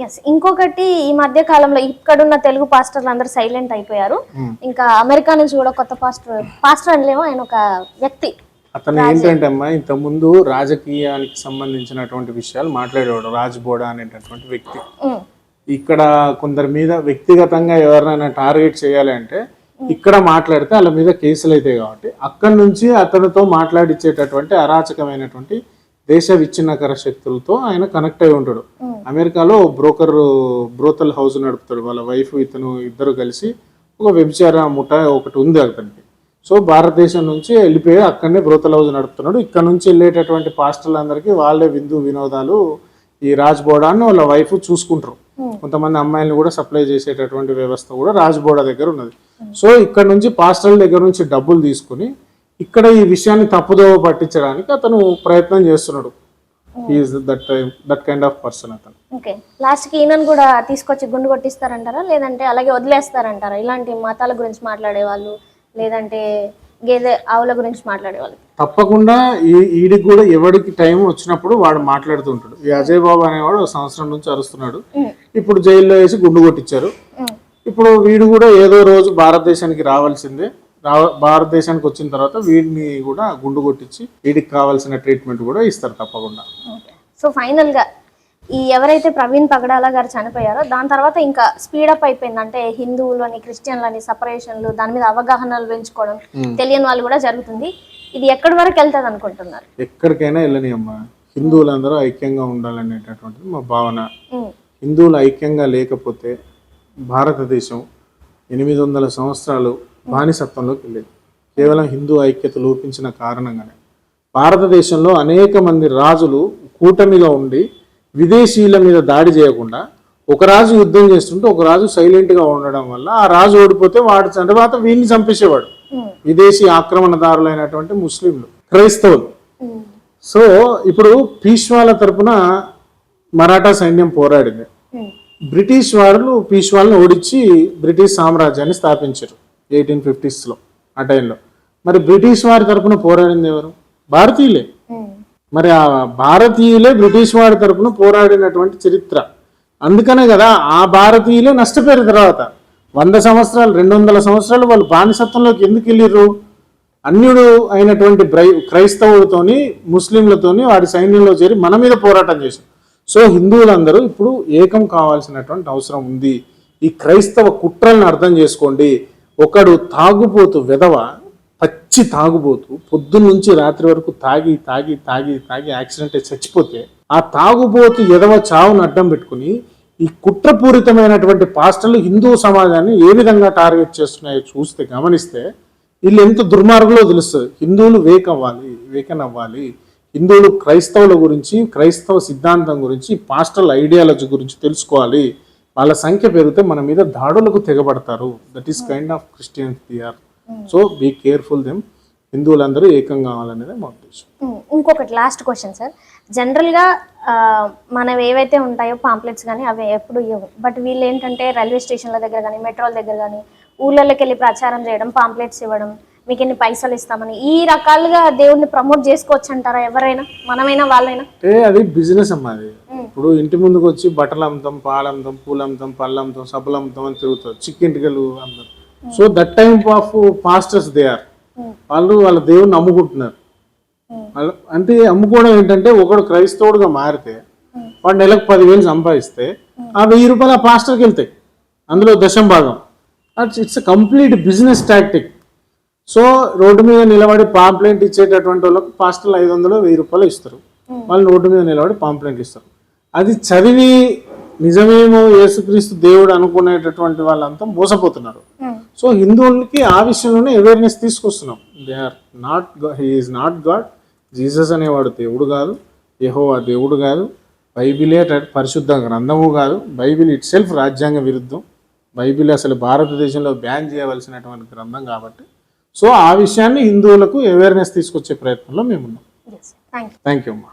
Yes ఇంకొకటి ఈ మధ్య కాలంలో ఇక్కడున్న తెలుగు పాస్టర్లు అందరూ సైలెంట్ అయిపోయారు. ఇంకా అమెరికా నుంచి కూడా కొత్త పాస్టర్ పాస్టర్ అనలేమో ఆయన ఒక వ్యక్తి. అతను ఏంటంటే అమ్మా ఇంతకుముందు రాజకీయానికి సంబంధించినటువంటి విషయాలు మాట్లాడేవాడు రాజ్ బోడా అనేటటువంటి వ్యక్తి. ఉమ్, ఇక్కడ కొందరి మీద వ్యక్తిగతంగా ఎవరినైనా టార్గెట్ చేయాలి అంటే ఇక్కడ మాట్లాడితే వాళ్ళ మీద కేసులు అవుతాయి కాబట్టి అక్కడి నుంచి అతనితో మాట్లాడించేటటువంటి అరాచకమైనటువంటి దేశ విచ్ఛిన్నకర శక్తులతో ఆయన కనెక్ట్ అయి ఉంటాడు. అమెరికాలో బ్రోకర్ బ్రోతల్ హౌస్ నడుపుతాడు. వాళ్ళ వైఫ్ ఇతను ఇద్దరు కలిసి ఒక వ్యభిచార ముఠ ఒకటి ఉంది అతనికి. సో భారతదేశం నుంచి వెళ్ళిపోయి అక్కడనే బ్రోతల్ హౌస్ నడుపుతున్నాడు. ఇక్కడ నుంచి వెళ్ళేటటువంటి పాస్టర్లందరికీ వాళ్ళే విందు వినోదాలు ఈ రాజ్ బోడాన్ని వాళ్ళ వైఫ్ చూసుకుంటారు. కొంతమంది అమ్మాయిలను కూడా సప్లై చేసేటటువంటి వ్యవస్థ కూడా రాజ్ బోడా దగ్గర ఉన్నది. సో ఇక్కడ నుంచి పాస్టర్ల దగ్గర నుంచి డబ్బులు తీసుకుని ఇక్కడ ఈ విషయాన్ని తప్పుదోవ పట్టించడానికి అతను ప్రయత్నం చేస్తున్నాడు. Is that that kind of person అతను. ఓకే లాస్ట్కి ఈయనను కూడా తీసుకొచ్చి గుండు కొట్టిస్తారంటారా? లేదంటే అలాగే వదిలేస్తారంటారా? ఇలాంటి మతాల గురించి మాట్లాడే వాళ్ళు లేదంటే గేదె ఆవుల గురించి మాట్లాడే వాళ్ళు? తప్పకుండా ఈ ఈడికి కూడా ఎవడికి టైం వచ్చినప్పుడు వాడు మాట్లాడుతుంటాడు ఈ అజయ్ బాబు అనేవాడు సంవత్సరం నుంచి అరుస్తున్నాడు. ఉమ్, ఇప్పుడు జైల్లో వేసి గుండు కొట్టించారు. ఉమ్, ఇప్పుడు వీడు కూడా ఏదో రోజు భారతదేశానికి రావాల్సిందే. రావ భారతదేశానికి వచ్చిన తర్వాత వీడిని కూడా గుండు కొట్టించి వీడికి కావాల్సిన ట్రీట్మెంట్ కూడా ఇస్తారు తప్పకుండా. సో ఫైనల్గా ఈ ఎవరైతే ప్రవీణ్ పగడాల గారు చనిపోయారో దాని తర్వాత ఇంకా స్పీడప్ అయిపోయింది. అంటే హిందువులని క్రిస్టియన్లని సపరేషన్లు దాని మీద అవగాహనలు పెంచుకోవడం తెలియని వాళ్ళు కూడా జరుగుతుంది. ఇది ఎక్కడి వరకు వెళ్తుంది అనుకుంటున్నారు? ఎక్కడికైనా వెళ్ళని అమ్మా. హిందువులందరూ ఐక్యంగా ఉండాలనేటటువంటిది మా భావన. హిందువులు ఐక్యంగా లేకపోతే భారతదేశం ఎనిమిది వందల సంవత్సరాలు బానిసత్వంలోకి వెళ్ళేది. కేవలం హిందూ ఐక్యత లోపించిన కారణంగానే. భారతదేశంలో అనేక మంది రాజులు కూటమిగా ఉండి విదేశీయుల మీద దాడి చేయకుండా ఒక రాజు యుద్ధం చేస్తుంటే ఒక రాజు సైలెంట్గా ఉండడం వల్ల ఆ రాజు ఓడిపోతే వాడి తర్వాత వీడిని చంపేసేవాడు. ఉమ్, విదేశీ ఆక్రమణదారులైనటువంటి ముస్లింలు క్రైస్తవులు. ఉమ్, సో ఇప్పుడు పీష్వాల తరపున మరాఠా సైన్యం పోరాడింది. ఉమ్, బ్రిటిష్ వాళ్ళు పీష్వాల్ని ఓడించి బ్రిటిష్ సామ్రాజ్యాన్ని స్థాపించారు. ఎయిటీన్ ఫిఫ్టీస్లో ఆ టైంలో. మరి బ్రిటిష్ వారి తరపున పోరాడింది ఎవరు? భారతీయులే. మరి ఆ భారతీయులే బ్రిటిష్ వారి తరపున పోరాడినటువంటి చరిత్ర. అందుకనే కదా ఆ భారతీయులే నష్టపోయారు తర్వాత వంద సంవత్సరాలు రెండు వందల సంవత్సరాలు వాళ్ళు బానిసత్వంలోకి ఎందుకు వెళ్ళిర్రు? అన్యుడు అయినటువంటి బ్రై క్రైస్తవులతోని ముస్లింలతోని వాడి సైన్యంలో చేరి మన మీద పోరాటం చేశారు. సో హిందువులందరూ ఇప్పుడు ఏకం కావాల్సినటువంటి అవసరం ఉంది. ఈ క్రైస్తవ కుట్రల్ని అర్థం చేసుకోండి. ఒకడు తాగుబోతు విధవ పచ్చి తాగుబోతు పొద్దున్న నుంచి రాత్రి వరకు తాగి తాగి తాగి తాగి యాక్సిడెంట్ అయి చచ్చిపోతే ఆ తాగుబోతు ఎదవ చావును అడ్డం పెట్టుకుని ఈ కుట్రపూరితమైనటువంటి పాస్టర్లు హిందూ సమాజాన్ని ఏ విధంగా టార్గెట్ చేస్తున్నాయో చూస్తే గమనిస్తే వీళ్ళు ఎంత దుర్మార్గంలో తెలుస్తుంది హిందువులు వేక్ అవ్వాలి వేకన్ అవ్వాలి హిందువులు క్రైస్తవుల గురించి క్రైస్తవ సిద్ధాంతం గురించి పాస్టల్ ఐడియాలజీ గురించి తెలుసుకోవాలి. వాళ్ళ సంఖ్య పెరిగితే మన మీద దాడులకు తెగబడతారు. That is kind of Christians are so be careful them హిందువులందరూ ఏకం కావాలనేది మా ఉద్దేశం. ఉమ్, ఇంకొకటి లాస్ట్ క్వశ్చన్ సార్ జనరల్గా మనవి ఏవైతే ఉంటాయో పాంప్లెట్స్ కానీ అవి ఎప్పుడు ఇవ్వవు. బట్ వీళ్ళు ఏంటంటే రైల్వే స్టేషన్ల దగ్గర కానీ మెట్రోల దగ్గర కానీ ఊళ్ళలోకి వెళ్ళి ప్రచారం చేయడం పాంప్లెట్స్ ఇవ్వడం మీకు ఎన్ని పైసలు ఇస్తామని ఈ రకాలుగా దేవుడిని ప్రమోట్ చేసుకోవచ్చు అంటారా ఎవరైనా? మనమైనా వాళ్ళైనా? అంటే అది బిజినెస్ అమ్మా అది. ఇప్పుడు ఇంటి ముందుకు వచ్చి బట్టలు అమ్ముతాం పాలు అమ్ముతాం పూలు అమ్ముతాం పళ్ళు అమ్ముతాం సబ్బులు అమ్ముతాం అని తిరుగుతారు. చిక్కింటికలు అమ్ముతారు so that type of pastors they are Hmm. వాళ్ళు వాళ్ళ దేవుని నమ్ముకుంటున్నారు. Hmm. వాళ్ళ- అంటే అమ్ముకోవడం ఏంటంటే ఒకడు క్రైస్తవుడుగా మారితే వాడు నెలకు పదివేలు సంపాదిస్తే ఆ వెయ్యి రూపాయలు ఆ పాస్టర్కి వెళ్తాయి. అందులో దశం భాగం. It's complete business tactic so road మీద నిలబడి పాంప్లెంట్ ఇచ్చేటటువంటి వాళ్ళకు పాస్టర్లు ఐదు వందలు వెయ్యి రూపాయలు ఇస్తారు. వాళ్ళు రోడ్డు మీద నిలబడి పాంప్లెంట్ ఇస్తారు. అది చదివి నిజమేమో యేసుక్రీస్తు దేవుడు అనుకునేటటువంటి వాళ్ళంతా మోసపోతున్నారు. ఉమ్, సో హిందువులకి ఆ విషయంలోనే అవేర్నెస్ తీసుకొస్తున్నాం. They are not he is not God Jesus అనేవాడు దేవుడు కాదు. యెహోవా దేవుడు కాదు. బైబిలే పరిశుద్ధ గ్రంథము కాదు. బైబిల్ ఇట్ సెల్ఫ్ రాజ్యాంగ విరుద్ధం. బైబిల్ అసలు భారతదేశంలో బ్యాన్ చేయవలసినటువంటి గ్రంథం కాబట్టి. సో ఆ విషయాన్ని హిందువులకు అవేర్నెస్ తీసుకొచ్చే ప్రయత్నంలో మేము ఉన్నాం yes, thank you. Thank you అమ్మా.